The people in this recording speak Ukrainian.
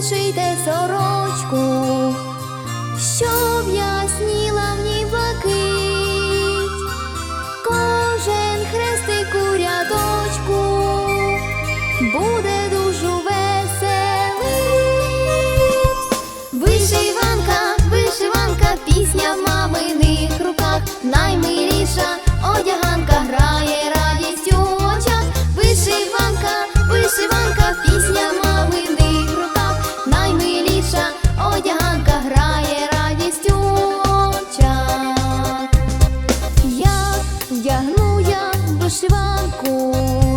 вишийте сорочку, щоб ясніла в ній блакить, кожен хрестик у рядочку буде дуже веселий. Вишиванка, Вишиванку